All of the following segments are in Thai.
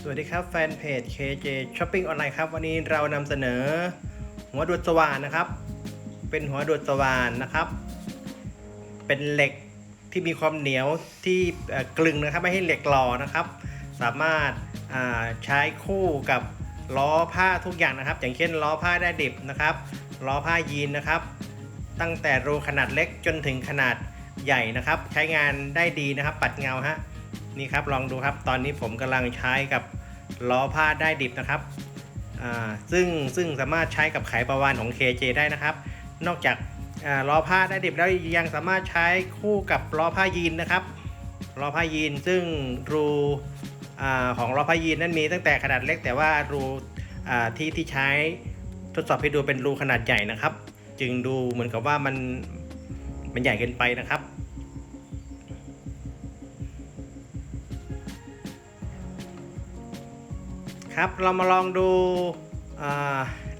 สวัสดีครับแฟนเพจ KJ Shopping ออนไลน์ครับวันนี้เรานำเสนอ หัวดูดสว่านนะครับ เป็นหัวดูดสว่านนะครับ เป็นเหล็กที่มีความเหนียวที่กลึงนะครับ ไม่ให้เหล็กหล่อนะครับ สามารถาใช้คู่กับล้อผ้าทุกอย่างนะครับ อย่างเช่นล้อผ้าได้ดิบนะครับล้อผ้ายีนนะครับ ตั้งแต่รูขนาดเล็กจนถึงขนาดใหญ่นะครับ ใช้งานได้ดีนะครับ ปัดเงาฮะ นี่ครับลองดูครับ ตอนนี้ผมกำลังใช้กับล้อผ้าได้ดิบนะครับซึ่งซึ่งสามารถใช้กับไขประวานของ KJ ได้นะครับ นอกจากล้อผ้าได้ดิบแล้วยังสามารถใช้คู่กับล้อผ้ายีนนะครับล้อผ้ายีนซึ่งรูอของล้อผ้ายีนนั้นมีตั้งแต่ขนาดเล็กแต่ว่ารูที่ที่ใช้ทดสอบให้ดูเป็นรูขนาดใหญ่นะครับ จึงดูเหมือนกับว่ามันมันใหญ่เกินไปนะครับ ครับเรามาลองดู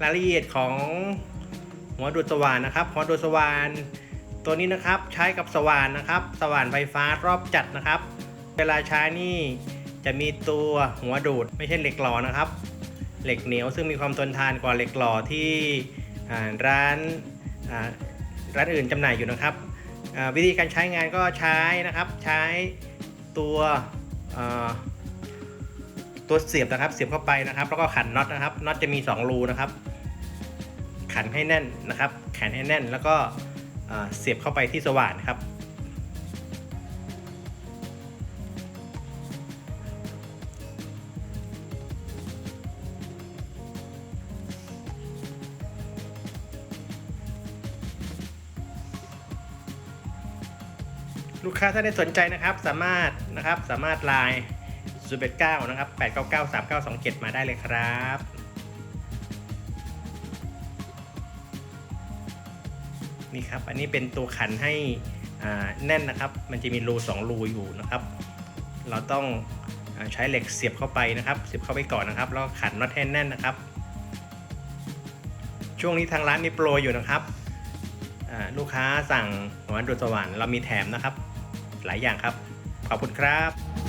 รายละเอียดของหัวดูดสว่านนะครับหัวดูดสว่านตัวนี้นะครับใช้กับสว่านนะครับ สว่านไฟฟ้ารอบจัดนะครับ เวลาใช้นี่จะมีตัวหัวดูดไม่ใช่เหล็กหล่อนะครับ เหล็กเหนียวซึ่งมีความทนทานกว่าเหล็กหล่อที่ร้านร้านอื่นจำหน่ายอยู่นะครับ วิธีการใช้งานก็ใช้นะครับใช้ตัว ตัวเสียบนะครับ เสียบเข้าไปนะครับ แล้วก็ขันน็อตนะครับน็อตจะมี 2 รูนะครับ ขันให้แน่นนะครับขันให้แน่นแล้วก็เสียบเข้าไปที่สว่านครับลูกค้าถ้าได้สนใจนะครับสามารถนะครับสามารถไลน์ 0 8 9นะครับ899 3927 มาได้เลยครับนี่ครับอันนี้เป็นตัวขันให้แน่นนะครับ มันจะมีรู2รูอยู่นะครับ เราต้องอใช้เหล็กเสียบเข้าไปนะครับ เสียบเข้าไปก่อนนะครับ แล้วขันน็อตให้แน่นนะครับ ช่วงนี้ทางร้านมีโปรอยู่นะครับลูกค้าสั่งหัวดูดสว่านเรามีแถมนะครับ หลายอย่างครับ ขอบคุณครับ